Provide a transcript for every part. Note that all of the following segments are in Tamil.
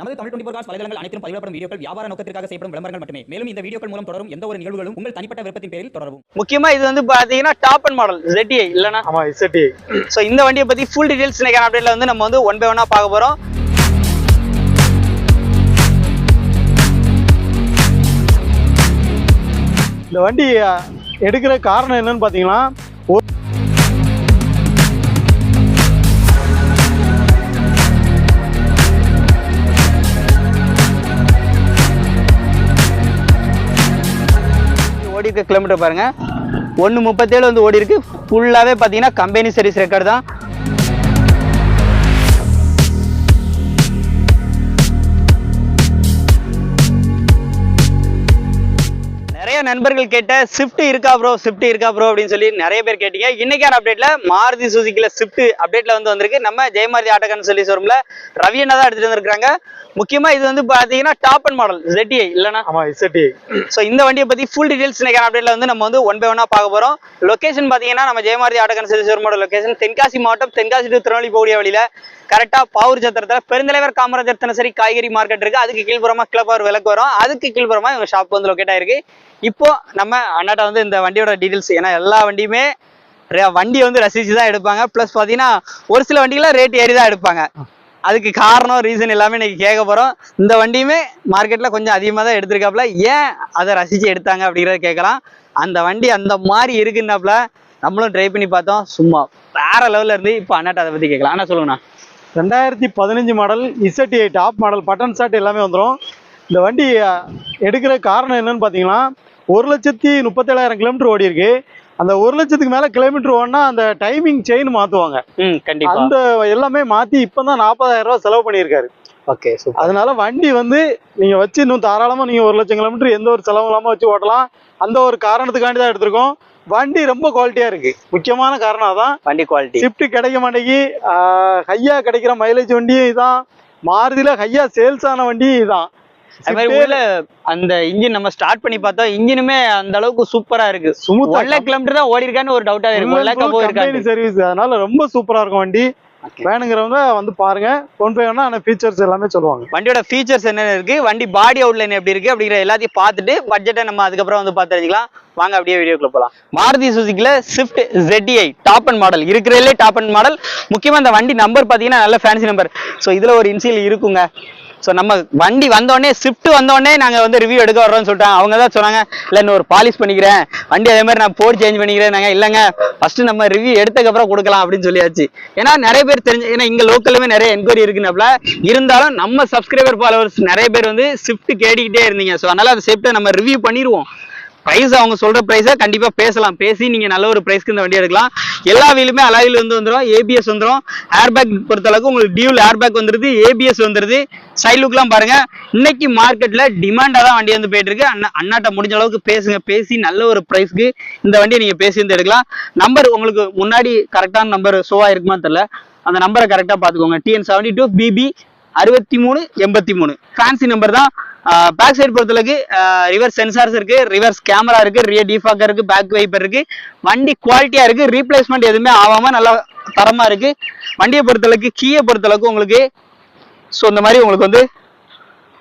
நமது தமிழ் டுவெண்டி காஸ் வலைதளங்கள் அனைத்தும் பதிவிடப்படும் வீடியோக்கள் வியாபார நோக்கத்திற்காக செய்யப்படும் விளம்பரங்கள் மட்டுமே. மேலும் இந்த வீடியோக்கள் மூலம் தொடரும் எந்த ஒரு நிகழ்வுகளும் உங்கள் தனிப்பட்ட விருப்பத்தின் பேரில் தொடரவும். முக்கியமா இது வந்து பாத்தீங்கன்னா டாப் அண்ட் மாடல் ZTI இல்லனா ஆமா இசட்டி சோ இந்த வண்டியை பத்தி ஃபுல் டீடைல்ஸ் இன்னைக்கு அப்டேட்ல வந்து நம்ம வந்து ஒன் பை ஒன்னா பார்க்க போறோம். இந்த வண்டி எடுக்கிற காரணம் என்னன்னு பாத்தீங்கன்னா இருக்க கிலோமீட்டர் பாருங்க. ஒன்று முப்பத்தேழு வந்து ஓடி இருக்கு ஃபுல்லாவே பாத்தீங்கன்னா கம்பெனி சர்வீஸ் ரெக்கார்டு தான். நண்பர்கள் கேட்ட ஸ்விஃப்ட் இருக்கா ப்ரோ ஸ்விஃப்ட் இருக்கா ப்ரோ அப்படின்னு சொல்லி நிறைய பேர் கேட்டீங்க. இன்னைக்கான அப்டேட்ல மாருதி சுசுக்கில ஸ்விஃப்ட் அப்டேட்ல வந்து வந்திருக்கு. நம்ம ஜெயமாருதி ஆட்டோக்கான்னு சொல்லி ஷோரூம்ல ரவி தான் எடுத்துட்டு வந்திருக்காங்க முக்கியமா இது வந்து பாத்தீங்கன்னா டாப் அண்ட் மாடல் ZTI இல்லனா ஆமா ஸோ இந்த வண்டியை பத்தி ஃபுல் டீடைல்ஸ் இன்னைக்கு அப்டேட்ல வந்து நம்ம வந்து ஒன் பை ஒன்னா பார்க்க போறோம். லொகேஷன் பாத்தீங்கன்னா நம்ம ஜெயமாரதி ஆட்டோகன் சேல்ஸ் ஷோரூமோட லொகேஷன் தென்காசி மாவட்டம் தென்காசி டு திருநெல்வேலி போகக்கூடிய வழியில கரெக்டா பாவூர் சத்திரத்துல பெருந்தலைவர் காமராஜர் தினசரி காய்கறி மார்க்கெட் இருக்கு. அதுக்கு கீழ்புறமா கிளப்பார் விளக்கு வரும். அதுக்கு கீழ்புறமா இவங்க ஷாப் வந்து லொக்கேட் ஆயிருக்கு. இப்போ நம்ம அண்ணாட்ட வந்து இந்த வண்டியோட டீடைல்ஸ் ஏன்னா எல்லா வண்டியுமே வண்டி வண்டியை வந்து ரசிச்சு தான் எடுப்பாங்க. ப்ளஸ் பார்த்தீங்கன்னா ஒரு சில வண்டிகள்லாம் ரேட் ஏறி தான் எடுப்பாங்க. அதுக்கு காரணம் ரீசன் எல்லாமே இன்னைக்கு கேட்க போறோம். இந்த வண்டியுமே மார்க்கெட்ல கொஞ்சம் அதிகமாக தான் எடுத்திருக்காப்புல. ஏன் அதை ரசிச்சு எடுத்தாங்க அப்படிங்கிறத கேட்கலாம். அந்த வண்டி அந்த மாதிரி இருக்குன்னாப்புல நம்மளும் ட்ரை பண்ணி பார்த்தோம். சும்மா வேற லெவல்ல இருந்து இப்போ அண்ணாட்ட அதை பத்தி கேட்கலாம். அண்ணா சொல்லுங்கண்ணா. ரெண்டாயிரத்தி பதினஞ்சு model ZDI top model button start எல்லாமே வந்துடும் இந்த வண்டி எடுக்கிற காரணம் என்னன்னு பாத்தீங்கன்னா ஒரு லட்சத்தி முப்பத்தேழாயிரம் கிலோமீட்டர் ஓடி இருக்கு அந்த ஒரு லட்சத்துக்கு மேல கிலோமீட்டர் ஓடினா அந்த டைமிங் செயின் மாத்துவாங்க. கண்டிப்பா. அந்த எல்லாமே மாத்தி இப்பதான் நாற்பதாயிரம் ரூபாய் செலவு பண்ணியிருக்காரு. ஓகே அதனால வண்டி வந்து நீங்க வச்சு இன்னும் தாராளமா நீங்க ஒரு லட்சம் கிலோமீட்டர் எந்த ஒரு செலவும் இல்லாம வச்சு ஓட்டலாம். அந்த ஒரு காரணத்துக்காண்டி தான் எடுத்திருக்கோம். வண்டி ரொம்ப குவாலிட்டியா இருக்கு. முக்கியமான காரணம் அதான். வண்டி குவாலிட்டி ஷிஃப்ட் கிடைக்க மாட்டேங்கி ஹையா கிடைக்கிற மைலேஜ் வண்டியும் இதான். மாருதியில ஹையா சேல்ஸ் ஆன வண்டியும் இதான். அது மாதிரி உள்ள அந்த இன்ஜின் நம்ம ஸ்டார்ட் பண்ணி பார்த்தோம் இன்ஜினுமே அந்த அளவுக்கு சூப்பரா இருக்கு. ஆ ஒன் லேக் கிலோமீட்டர் தான் ஓடி இருக்கான்னு ஒரு டவுட்டா இருக்கு. ஒன் லேக் இருக்காது. சர்வீஸ் அதனால ரொம்ப சூப்பரா இருக்கும் வண்டி. வேணுங்கிறவங்க வந்து பாருங்க. கொண்டு போய் வேணா ஃபீச்சர்ஸ் எல்லாமே சொல்லுவாங்க. வண்டியோட ஃபீச்சர்ஸ் என்னென்ன இருக்கு? வண்டி பாடி அவுட்லைன் எப்படி இருக்கு? அப்படிங்கிற எல்லாத்தையும் பார்த்துட்டு பட்ஜெட்டை நம்ம அதுக்கப்புறம் வந்து பார்த்து தெரிஞ்சுக்கலாம். வாங்க அப்படியே வீடியோக்குள்ள போலாம். Maruti சுசுக்கில Swift ZTI top end model இருக்கிறதுலே டாப் அண்ட் மாடல் முக்கியமா இந்த வண்டி நம்பர் பாத்தீங்கன்னா நல்ல ஃபேன்சி நம்பர் ஸோ இதுல ஒரு இன்சியல் இருக்குங்க. ஸோ நம்ம வண்டி வந்தோடனே ஸ்விஃப்ட் வந்தோடனே நாங்க வந்து ரிவ்யூ எடுக்க வர்றோம்னு சொல்லிட்டாங்க. அவங்க தான் சொன்னாங்க இல்லை இன்னும் ஒரு பாலிஷ் பண்ணிக்கிறேன். வண்டி அதே மாதிரி நான் போர் சேஞ்ச் பண்ணிக்கிறேன். நாங்கள் இல்லைங்க ஃபர்ஸ்ட் நம்ம ரிவ்யூ எடுத்ததுக்கப்புறம் கொடுக்கலாம் அப்படின்னு சொல்லியாச்சு. ஏன்னா நிறைய பேர் தெரிஞ்சு ஏன்னா இங்க லோக்கலுமே நிறைய என்கொயரி இருக்குனாப்ல இருந்தாலும் நம்ம சப்ஸ்கிரைபர் ஃபாலோவர்ஸ் நிறைய பேர் வந்து ஸ்விஃப்ட் கேட்டுக்கிட்டே இருந்தீங்க. ஸோ அதனால அந்த ஸ்விஃப்ட்டை நம்ம ரிவ்யூ பண்ணிடுவோம் பிரைஸ் அவங்க சொல்ற ப்ரைஸை கண்டிப்பா பேசலாம். பேசி நீங்க நல்ல ஒரு பிரைஸ்க்கு இந்த வண்டி எடுக்கலாம். எல்லா வீலுமே அலாயில் வந்து வந்துடும் ஏபிஎஸ் வந்துடும் ஏர் பேக் பொறுத்தளவுக்கு உங்களுக்கு டியூல் ஏர் பேக் வந்துருது ஏபிஎஸ் வந்துருது. சைட் லுக்லாம் பாருங்க. இன்னைக்கு மார்க்கெட்ல டிமாண்டா தான் வண்டி வந்து போயிட்டு இருக்கு அண்ணா அண்ணாட்ட முடிஞ்ச அளவுக்கு பேசுங்க. பேசி நல்ல ஒரு பிரைஸ்க்கு இந்த வண்டியை நீங்க பேசி வந்து எடுக்கலாம். நம்பர் உங்களுக்கு முன்னாடி கரெக்டான நம்பர் ஷோவா இருக்குமான்னு தெரியல. அந்த நம்பரை கரெக்டா பாத்துக்கோங்க டிஎன் செவன்டி டூ பிபி அறுபத்தி மூணு எண்பத்தி மூணு. ஃபேன்சி நம்பர் தான். பேக் சைடு பொறுத்தளவுக்கு ரிவர்ஸ் சென்சார்ஸ் இருக்கு ரிவர்ஸ் கேமரா இருக்கு ரியர் டிஃபாக்கர் இருக்கு பேக் வைப்பர் இருக்கு. வண்டி குவாலிட்டியா இருக்கு ரீப்ளேஸ்மெண்ட் எதுவுமே ஆகாம நல்லா தரமா இருக்கு. வண்டியை பொறுத்தளவுக்கு கீயை பொறுத்தளவுக்கு உங்களுக்கு ஸோ இந்த மாதிரி உங்களுக்கு வந்து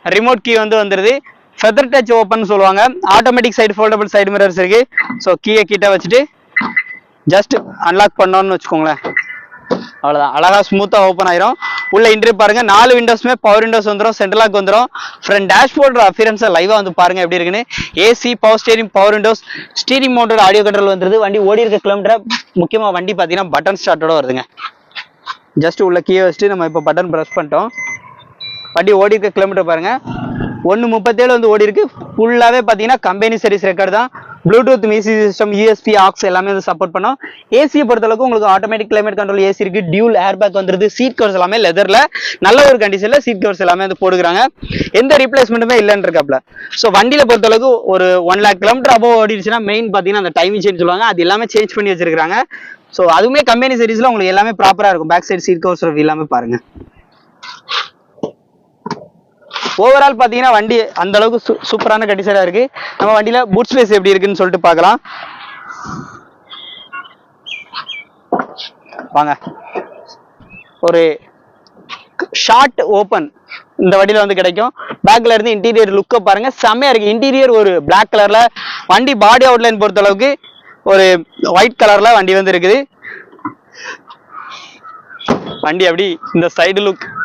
ரிமோட் கீ வந்து வந்துருது. ஃபெதர் டச் ஓப்பன் சொல்லுவாங்க. Automatic side foldable side mirrors இருக்கு. ஸோ கீயை கிட்ட வச்சுட்டு ஜஸ்ட் அன்லாக் பண்ணோன்னு வச்சுக்கோங்களேன். அவ்வளோதான் அழகா ஸ்மூத்தாக ஓப்பன் ஆயிரும். உள்ள இன்ட்ரி பாருங்க. நாலு விண்டோஸ்மே பவர் விண்டோஸ் வந்துடும் சென்ட்ரலாக் வந்துரும். ஃப்ரண்ட் டேஷ்போர்ட் அஃபியரன்ஸை லைவாக வந்து பாருங்க எப்படி இருக்குன்னு. AC power steering power windows steering mounted audio control வந்துருது. வண்டி ஓடி இருக்க கிலோமீட்டர் முக்கியமாக வண்டி பார்த்தீங்கன்னா பட்டன் ஸ்டார்ட்டோட வருதுங்க. ஜஸ்ட் உள்ள கீயை வச்சுட்டு நம்ம இப்போ பட்டன் ப்ரெஸ் பண்ணிட்டோம். வண்டி ஓடி இருக்க கிலோமீட்டர் பாருங்க. ஒன்று முப்பத்தேழு வந்து ஓடி இருக்கு. ஃபுல்லாகவே பார்த்தீங்கன்னா கம்பெனி சர்வீஸ் ரெக்கார்டு தான். Bluetooth music system USB aux எல்லாமே வந்து சப்போர்ட் பண்ணோம். ஏசியை பொறுத்தளவுக்கு உங்களுக்கு ஆட்டோமேட்டிக் கிளைமேட் கண்ட்ரோல் ஏசி இருக்கு. டியூல் ஏர் பேக் வந்துருது. சீட் கவர்ஸ் எல்லாமே லெதரில் நல்ல ஒரு கண்டிஷனில் சீட் கவர்ஸ் எல்லாமே வந்து போடுறாங்க எந்த ரீப்ளேஸ்மெண்ட்டுமே இல்லைன்னு இருக்காப்ல ஸோ வண்டியில் பொறுத்தளவுக்கு ஒரு ஒன் லேக் கிலோமீட்டர் அபோவ் ஓடிடுச்சுன்னா மெயின் பார்த்தீங்கன்னா அந்த டைமிங் சேஞ்ச் சொல்லுவாங்க. அது எல்லாமே சேஞ்ச் பண்ணி வச்சிருக்காங்க ஸோ அதுவுமே கம்பெனி சர்வீஸில் உங்களுக்கு எல்லாமே ப்ராப்பராக இருக்கும். பேக் சைடு சீட் கவர்ஸ் எல்லாமே பாருங்க. ஓவரால் பாத்தீங்கன்னா வண்டி அந்த அளவுக்கு சூ- சூப்பரான கண்டிஷனாக இருக்கு. நம்ம வண்டியில பூட் ஸ்பேஸ் எப்படி இருக்குன்னு சொல்லிட்டு பார்க்கலாம். வாங்க. ஒரு ஷார்ட் ஓப்பன் இந்த வண்டியில் வந்து கிடைக்கும். பேக்ல இருந்து இன்டீரியர் லுக்கை பாருங்க. செம்மையா இருக்கு. இன்டீரியர் ஒரு பிளாக் கலர்ல வண்டி பாடி அவுட்லைன் பொறுத்த அளவுக்கு ஒரு ஒயிட் கலர்ல வண்டி வந்து இருக்குது. வண்டி அப்படி இந்த சைடு லுக்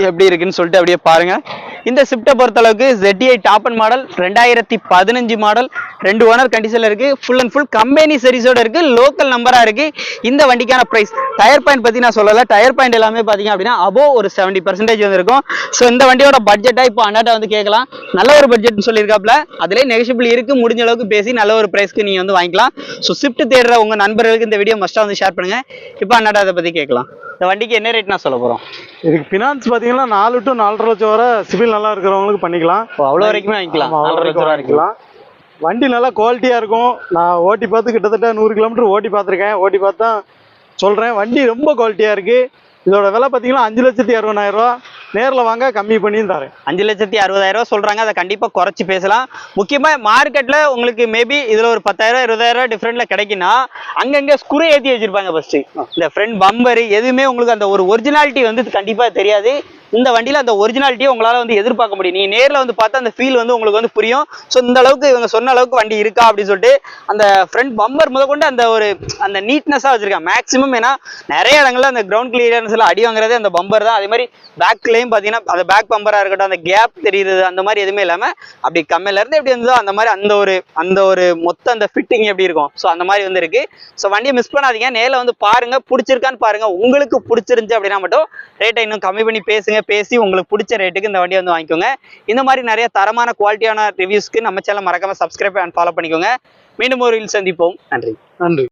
எப்படி இருக்குன்னு சொல்லிட்டு அப்படியே பாருங்க. இந்த ஸ்விஃப்ட்டை பொறுத்த அளவுக்கு ZTI டாப் அண்ட் மாடல் ரெண்டாயிரத்தி பதினஞ்சு மாடல் ரெண்டு ஓனர் கண்டிஷன்ல இருக்கு. ஃபுல் அண்ட் ஃபுல் கம்பெனி சர்வீஸோட இருக்கு. லோக்கல் நம்பரா இருக்கு. இந்த வண்டிக்கான பிரைஸ் டயர் பாயிண்ட் பத்தி நான் சொல்லல. டயர் பாயிண்ட் எல்லாமே பாத்தீங்க அப்படின்னா அபோ ஒரு செவன்டி பர்சன்டேஜ் வந்து இருக்கும். ஸோ இந்த வண்டியோட பட்ஜெட்டா இப்போ அண்ணாட்ட வந்து கேட்கலாம். நல்ல ஒரு பட்ஜெட் சொல்லியிருக்காப்ல. அதுலேயே நெகஷிபிள் இருக்கு. முடிஞ்ச அளவுக்கு பேசி நல்ல ஒரு பிரைஸ்க்கு நீங்க வந்து வாங்கிக்கலாம். ஸோ ஸ்விஃப்ட் தேடுற உங்க நண்பர்களுக்கு இந்த வீடியோ மஸ்டா வந்து ஷேர் பண்ணுங்க. இப்போ அண்ணாட்ட அதை பத்தி கேட்கலாம். இந்த வண்டிக்கு என்ன ரேட் நான் சொல்ல போறோம்? இதுக்கு ஃபினான்ஸ் பார்த்தீங்கன்னா நாலு டு நாலரை லட்சம் வரை சிவில் நல்லா இருக்கிறவங்களுக்கு பண்ணிக்கலாம். ஓ, அவ்வளவு வரைக்குமே வாங்கிக்கலாம். நாலரை லட்சம் வரைக்கும் வாங்கிக்கலாம். வண்டி நல்லா குவாலிட்டியாக இருக்கும். நான் ஓட்டி பார்த்து கிட்டத்தட்ட நூறு கிலோமீட்டர் ஓட்டி பார்த்துருக்கேன். ஓட்டி பார்த்தா சொல்கிறேன் வண்டி ரொம்ப குவாலிட்டியாக இருக்குது இதோட விலை பார்த்தீங்கன்னா அஞ்சு லட்சத்தி அறுபதாயிரம் ரூபா. நேரில் வாங்க கம்மி பண்ணியும் தரேன். அஞ்சு லட்சத்தி அறுபதாயிரம் ரூபாய் சொல்றாங்க. அதை கண்டிப்பா குறைச்சு பேசலாம். முக்கியமா மார்க்கெட்ல உங்களுக்கு மேபி இதுல ஒரு பத்தாயிரம் இருபதாயிரம் ரூபாய் டிஃபரெண்ட்ல கிடைக்குன்னா அங்கங்க ஸ்குரு ஏத்தி வச்சிருப்பாங்க ஃபர்ஸ்ட் இந்த ஃப்ரண்ட் பம்பர் எதுவுமே உங்களுக்கு அந்த ஒரு ஒரிஜினாலிட்டி வந்து கண்டிப்பா தெரியாது. இந்த வண்டியில் அந்த ஒரிஜினாலிட்டியை உங்களால் வந்து எதிர்பார்க்க முடியும். நீங்கள் நேரில் வந்து பார்த்தா அந்த ஃபீல் வந்து உங்களுக்கு வந்து புரியும். ஸோ இந்த அளவுக்கு இவங்க சொன்ன அளவுக்கு வண்டி இருக்கா அப்படின்னு சொல்லிட்டு அந்த ஃப்ரண்ட் பம்பர் முதற்கொண்டு அந்த ஒரு அந்த நீட்னஸாக வச்சிருக்காங்க. மேக்ஸிமம் ஏன்னா நிறைய இடங்களில் அந்த கிரவுண்ட் கிளியரன்ஸில் அடி வாங்குறதே அந்த பம்பர் தான். அதே மாதிரி பேக்லேயும் பார்த்தீங்கன்னா அந்த பேக் பம்பராக இருக்கட்டும் அந்த கேப் தெரியுது அந்த மாதிரி எதுவுமே இல்லாமல் அப்படி கம்மியிலேருந்து எப்படி இருந்ததோ அந்த மாதிரி அந்த ஒரு அந்த ஒரு மொத்த அந்த ஃபிட்டிங் எப்படி இருக்கும். ஸோ அந்த மாதிரி வந்து இருக்கு. ஸோ வண்டியை மிஸ் பண்ணாதீங்க. நேரில் வந்து பாருங்க பிடிச்சிருக்கான்னு பாருங்க. உங்களுக்கு பிடிச்சிருந்துச்சு அப்படின்னா மட்டும் ரேட்டை இன்னும் கம்மி பண்ணி பேசுங்க. பேசி உங்களுக்கு பிடிச்ச ரேட்டுக்கு இந்த வண்டியை வந்து வாங்கிக்கோங்க. இந்த மாதிரி நிறைய தரமான குவாலிட்டியான ரிவ்யூஸ்க்கு நம்ம சேனல் மறக்காம சப்ஸ்கிரைப் அண்ட் ஃபாலோ பண்ணிக்கோங்க. மீண்டும் ஒரு சந்திப்போம். நன்றி. நன்றி.